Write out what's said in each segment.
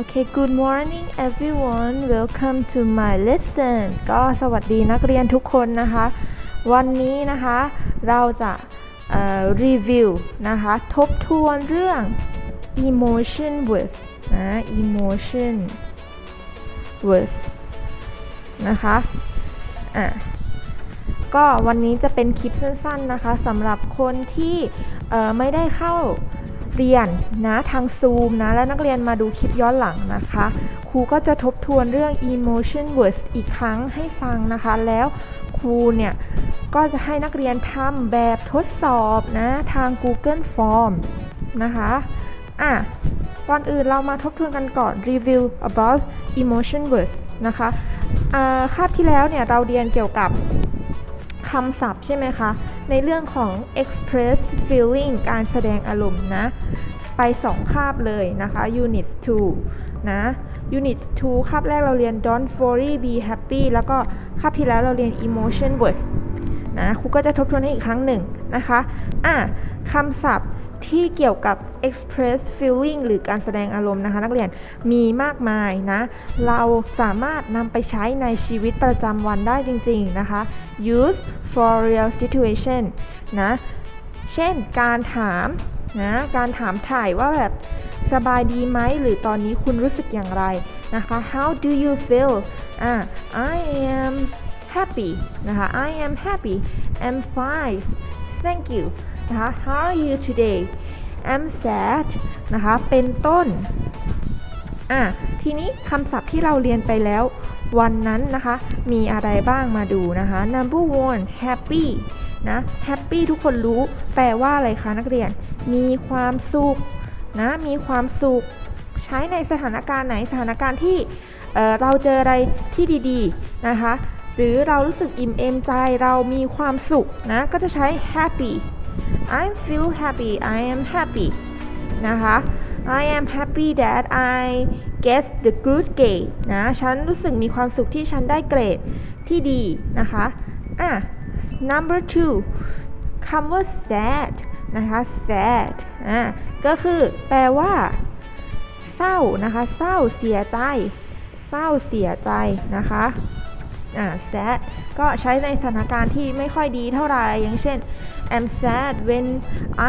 Okay good morning everyone welcome to my lesson ก็สวัสดีนักเรียนทุกคนนะคะ วันนี้นะคะเราจะรีวิวนะคะ ทบทวนเรื่อง emotion with นะ emotion with นะคะอะก็วันนี้จะเป็นคลิปสั้นๆนะคะสำหรับคนที่ไม่ได้เข้า เรียนนะทางซูมนะและนักเรียนมาดูคลิปย้อนหลังนะคะ ครูก็จะทบทวนเรื่อง emotion words อีกครั้งให้ฟังนะคะ แล้วครูเนี่ยก็จะให้นักเรียนทำแบบทดสอบนะทาง Google Form นะคะอะก่อนอื่นเรามาทบทวนกันก่อน review about emotion words นะคะอ่าคาบที่แล้วเนี่ยเราเรียนเกี่ยวกับ คำศัพท์ใช่ไหมคะ ในเรื่องของ express feeling การแสดงอารมณ์นะ ไป 2 คาบเลยนะคะ unit 2 นะ unit 2 คาบแรกเราเรียน don't worry be happy แล้วก็คาบที่แล้วเราเรียน emotion words นะครูก็จะทบทวนให้อีกครั้งหนึ่งนะคะ อะคำศัพท์ ที่เกี่ยวกับ express feeling หรือการแสดงอารมณ์นะคะ นักเรียนมีมากมายนะ เราสามารถนำไปใช้ในชีวิตประจำวันได้จริง ๆ นะคะ use for real situation นะ เช่นการถามนะการถามถ่ายว่าแบบสบายดีไหม หรือตอนนี้คุณรู้สึกอย่างไรนะคะ how do you feel อ่า I am happy นะคะ I am happy I'm fine thank you นะคะ how are you today I'm sad นะคะ เป็นต้น อะ ทีนี้คำศัพท์ที่เราเรียนไปแล้ว วันนั้นนะคะ มีอะไรบ้างมาดูนะคะ number one happy นะ happy ทุกคนรู้ แปลว่าอะไรคะนักเรียน มีความสุขนะ มีความสุข ใช้ในสถานการณ์ไหน สถานการณ์ที่เเราเจออะไรที่ดีๆนะคะ หรือเรารู้สึกอิ่มเอมใจ เรามีความสุขนะ ก็จะใช้ happy I feel happy I am happy นะคะ I am happy that I get the good grade นะ ฉันรู้สึกมีความสุขที่ฉันได้เกรดที่ดีนะคะ อะ number two คำว่า sad นะคะ sad อะ ก็คือแปลว่า เศร้านะคะ เศร้าเสียใจ เศร้าเสียใจนะคะ อ่า sad ก็ใช้ในสถานการณ์ที่ไม่ค่อยดีเท่าไหร่อย่างเช่น I'm sad when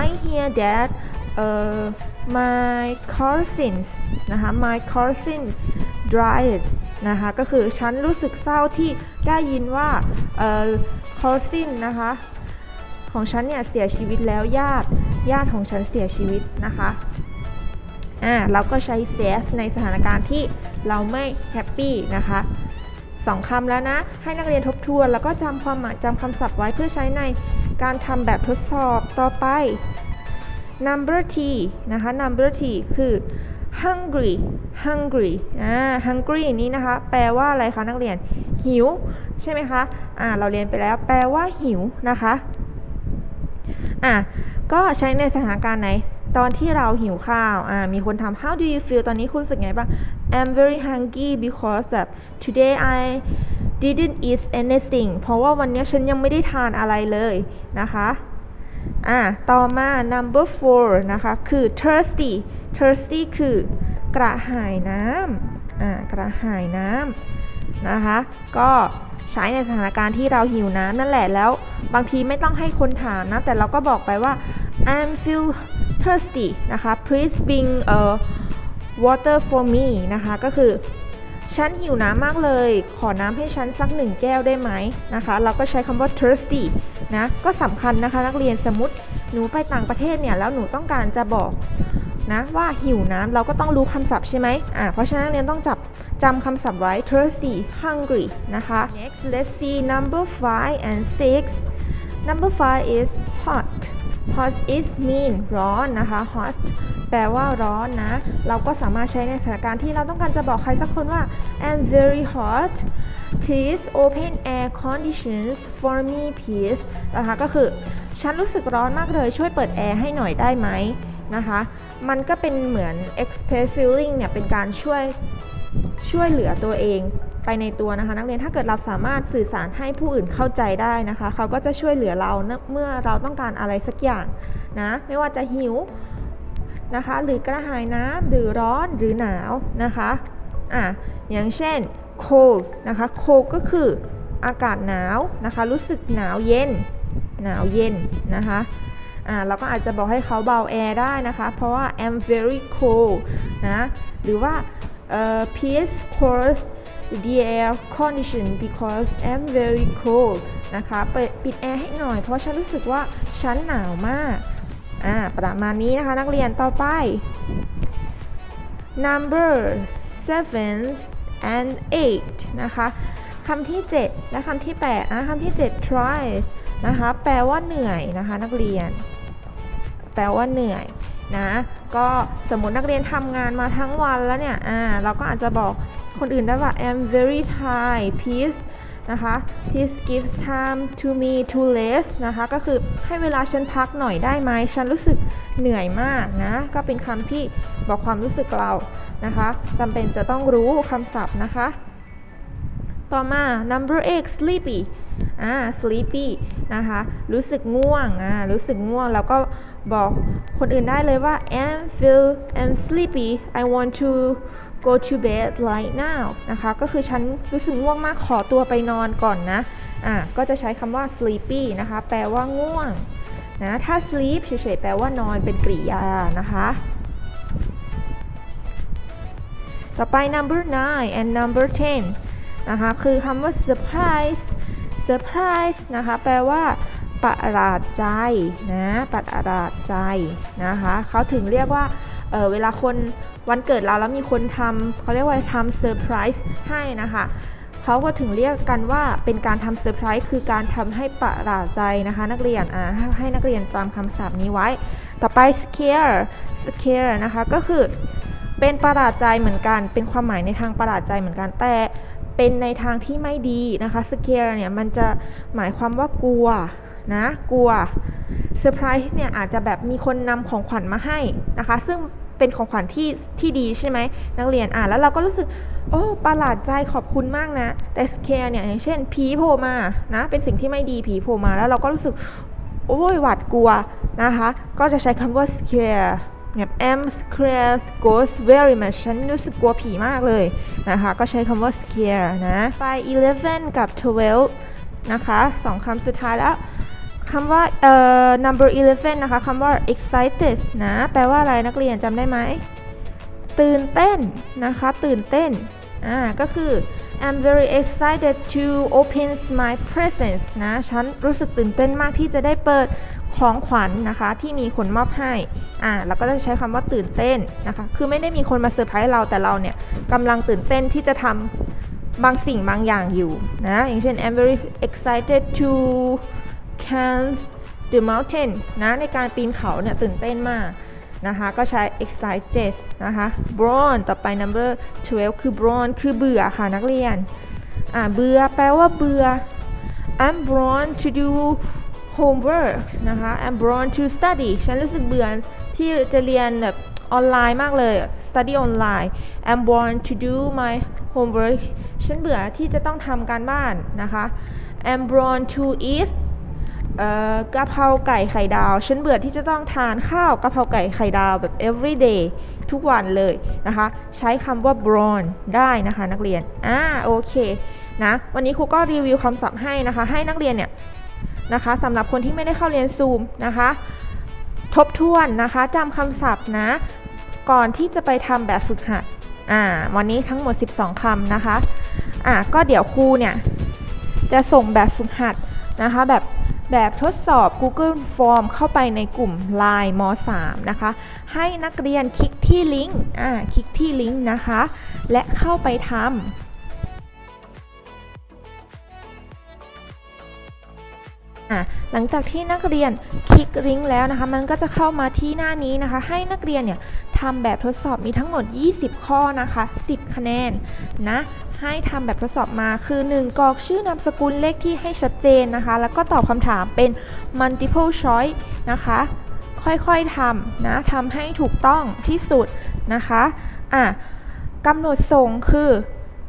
I hear that uh, my cousins นะคะ my cousin died นะคะก็คือฉันรู้สึกเศร้าที่ได้ยินว่าเอ่อ cousin นะคะของฉันเนี่ยเสียชีวิตแล้วญาติญาติของฉันเสียชีวิตนะคะอ่าเราก็ใช้ sad ในสถานการณ์ที่เราไม่แฮปปี้นะคะสองคำแล้วนะ ให้นักเรียนทบทวน แล้วก็จำความหมายจำคำศัพท์ไว้เพื่อใช้ใน การทำแบบทดสอบต่อไป number t นะคะ number t คือ hungry hungry อ่า hungry นี้นะคะ แปลว่าอะไรคะนักเรียน หิว ใช่ไหมคะ อ่า เราเรียนไปแล้ว แปลว่าหิวนะคะ อะก็ใช้ในสถานการณ์ไหน ตอนที่เราหิวข้าว อ่า มีคนถาม how do you feel ตอนนี้คุณรู้สึกไงบ้าง I'm very hungry because แบบ today I didn't eat anything เพราะว่าวันนี้ฉันยังไม่ได้ทานอะไรเลยนะคะอ่าต่อมา number four นะคะ คือ thirsty thirsty คือกระหายน้ำอ่ากระหายน้ำนะคะ ก็ใช้ในสถานการณ์ที่เราหิวน้ำนั่นแหละแล้ว บางทีไม่ต้องให้คนถามนะ แต่เราก็บอกไปว่า I'm feel thirsty นะคะ please bring a water for me นะคะ ก็คือ ฉันหิวน้ำมากเลย ขอน้ำให้ฉันสักหนึ่งแก้วได้ไหมนะคะ เราก็ใช้คำว่า thirsty นะ ก็สำคัญนะคะนักเรียนสมมติหนูไปต่างประเทศเนี่ย แล้วหนูต้องการจะบอกนะว่าหิวน้ำเราก็ต้องรู้คำศัพท์ใช่ไหมอ่าเพราะฉะนั้นนักเรียนต้องจับจำคำศัพท์ไว้ thirsty hungry นะคะ next let's see number five and six number five is hot hot is mean ร้อนนะคะ hot แปลว่าร้อนนะ เราก็สามารถใช้ในสถานการณ์ที่เราต้องการจะบอกใครสักคนว่า I'm very hot please open air conditions for me please นะคะก็คือฉันรู้สึกร้อนมากเลยช่วยเปิดแอร์ให้หน่อยได้ไหมนะคะ มันก็เป็นเหมือน express feeling เนี่ยเป็นการช่วยช่วยเหลือตัวเองไปในตัวนะคะ นักเรียนถ้าเกิดเราสามารถสื่อสารให้ผู้อื่นเข้าใจได้นะคะ เขาก็จะช่วยเหลือเราเมื่อเราต้องการอะไรสักอย่างนะ ไม่ว่าจะหิว นะคะ หรือกระหายน้ำหรือร้อนหรือหนาวนะคะอะอย่างเช่น cold นะคะ cold ก็คืออากาศหนาวนะคะ รู้สึกหนาวเย็น หนาวเย็นนะคะอ่าเราก็อาจจะบอกให้เขาเบาแอร์ได้นะคะ เพราะว่า I'm very cold นะหรือว่าเอ่อ please close the air condition because I'm very cold นะคะ เปิดปิดแอร์ให้หน่อย เพราะฉันรู้สึกว่าฉันหนาวมาก อ่าประมาณนี้นะคะนักเรียนต่อไป number seven and eight นะคะคำที่ 7 และคำที่8นะคำที่ 7 try นะคะแปลว่าเหนื่อยนะคะนักเรียน แปลว่าเหนื่อยนะก็สมมตินักเรียนทำงานมาทั้งวันแล้วเนี่ยอ่าเราก็อาจจะบอกคนอื่นได้ว่า I'm very tired please นะคะ please give time to me to rest นะคะ ก็คือให้เวลาฉันพักหน่อยได้ไหม ฉันรู้สึกเหนื่อยมากนะ ก็เป็นคำที่บอกความรู้สึกเรานะคะจำเป็นจะต้องรู้คำศัพท์นะคะ ต่อมา number eight sleepy อ่า sleepy นะคะ รู้สึกง่วง อ่า รู้สึกง่วง แล้วก็บอกคนอื่นได้เลยว่า I'm feel I'm sleepy I want to go to bed right now นะคะ ก็คือฉันรู้สึกง่วงมากขอตัวไปนอนก่อนนะ อ่าก็จะใช้คำว่า sleepy นะคะ แปลว่าง่วงนะ ถ้า sleep เฉยๆ แปลว่านอนเป็นกริยานะคะ ต่อไป number nine and number ten นะคะ คือคำว่า surprise surprise นะคะ แปลว่าประหลาดใจนะประหลาดใจนะคะ เขาถึงเรียกว่า เเวลาคนวันเกิดเราแล้วมีคนทำเขาเรียกว่าทำเซอร์ไพรส์ให้นะคะเขาก็ถึงเรียกกันว่าเป็นการทำเซอร์ไพรส์คือการทำให้ประหลาดใจนะคะ นักเรียนอ่าให้ให้นักเรียนจำคำศัพท์นี้ไว้ ต่อไป scare scare นะคะก็คือเป็นประหลาดใจเหมือนกัน เป็นความหมายในทางประหลาดใจเหมือนกัน แต่เป็นในทางที่ไม่ดีนะคะ scare เนี่ยมันจะหมายความว่ากลัว นะกลัว surprise เนี่ยอาจจะแบบมีคนนำของขวัญมาให้นะคะ ซึ่งเป็นของขวัญที่ที่ดีใช่ไหมนักเรียนอ่านแล้วเราก็รู้สึก โอ้ประหลาดใจขอบคุณมากนะ แต่ scare เนี่ยอย่างเช่นผีโผล่มานะเป็นสิ่งที่ไม่ดีผีโผล่มาแล้วเราก็รู้สึก โอ้ยหวาดกลัวนะคะ ก็จะใช้คำว่า scare แบบ I'm scared ghost very much ฉันรู้สึกกลัวผีมากเลยนะคะ ก็ใช้คำว่า scare นะไป11กับ12นะคะสองคำสุดท้ายแล้ว คำว่าเอ่อ number 11 นะคะคำว่า excited นะ แปลว่าอะไรนักเรียนจำได้ไหม ตื่นเต้นนะคะ ตื่นเต้น อ่า ก็คือ I'm very excited to open my presents นะ ฉันรู้สึกตื่นเต้นมากที่จะได้เปิดของขวัญนนะคะ ที่มีคนมอบให้ อ่าเราก็จะใช้คำว่าตื่นเต้นนะคะ คือไม่ได้มีคนมาเซอร์ไพรส์เราแต่เราเนี่ยกำลังตื่นเต้นที่จะทำบางสิ่งบางอย่างอยู่นะ อย่างเช่น I'm very excited to climb the mountain นะในการปีนเขาเนี่ยตื่นเต้นมากนะคะก็ใช้ excited นะคะ brown ต่อไป number 12 คือ brown คือเบื่อค่ะนักเรียน อ่าเบื่อแปลว่าเบื่อ I'm brown to do homework นะคะ I'm brown to study ฉันรู้สึกเบื่อที่จะเรียนแบบออนไลน์มากเลย study ออนไลน์ I'm bored to do my homework ฉันเบื่อที่จะต้องทำการบ้านนะคะ I'm bored to eat เอ่อกะเพราไก่ไข่ดาว ฉันเบื่อที่จะต้องทานข้าวกะเพราไก่ไข่ดาวแบบ every day ทุกวันเลยนะคะ ใช้คำว่า brown ได้นะคะนักเรียน อ่าโอเคนะวันนี้ครูก็รีวิวคำศัพท์ให้นะคะ ให้นักเรียนเนี่ยนะคะสำหรับคนที่ไม่ได้เข้าเรียนซูมนะคะ ทบทวนนะคะจำคำศัพท์นะ ก่อนที่จะไปทำแบบฝึกหัดอ่าวันนี้ทั้งหมด 12คำนะคะอ่าก็เดี๋ยวครูเนี่ยจะส่งแบบฝึกหัดนะคะแบบ แบบทดสอบ Google Form เข้าไปในกลุ่ม Line ม .3 นะคะ ให้นักเรียนคลิกที่ลิงก์อ่าคลิกที่ลิงก์นะคะ และเข้าไปทำหลังจากที่นักเรียนคลิกลิงก์แล้วนะคะ มันก็จะเข้ามาที่หน้านี้นะคะ ให้นักเรียนเนี่ยทำแบบทดสอบมีทั้งหมด 20 ข้อนะคะ 10 คะแนนนะ ให้ทำแบบทดสอบมาคือ 1 กรอกชื่อนามสกุลเลขที่ให้ชัดเจนนะคะ แล้วก็ตอบคำถามเป็น multiple choice นะคะ ค่อยๆทำนะทำให้ถูกต้องที่สุดนะคะอะกำหนดส่งคือ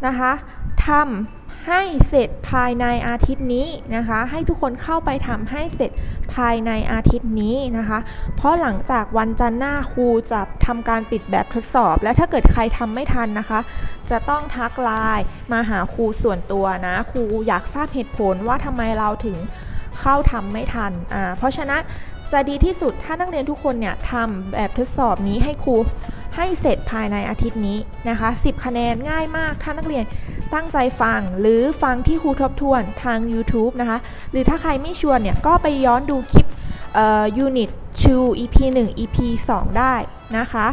นะคะทำ ให้เสร็จภายในอาทิตย์นี้นะคะ ให้ทุกคนเข้าไปทำให้เสร็จภายในอาทิตย์นี้นะคะ เพราะหลังจากวันจันทร์หน้าครูจะทำการปิดแบบทดสอบ และถ้าเกิดใครทำไม่ทันนะคะ จะต้องทักไลน์มาหาครูส่วนตัวนะครูอยากทราบเหตุผลว่าทำไมเราถึงเข้าทำไม่ทันอ่าเพราะฉะนั้นจะดีที่สุดถ้านักเรียนทุกคนเนี่ยทำแบบทดสอบนี้ให้ครูให้เสร็จภายในอาทิตย์นี้นะคะ 10 คะแนนง่ายมาก ถ้านักเรียน ตั้งใจฟัง หรือฟังที่ครูทบทวนทาง YouTube นะคะ หรือถ้าใครไม่ชวนเนี่ย ก็ไปย้อนดูคลิปยูนิต2 EP 1 EP 2 ได้นะคะ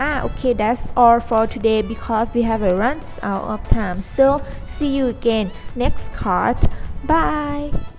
อ่าโอเค that's all for today because we have a run out of time. So, see you again next card. Bye.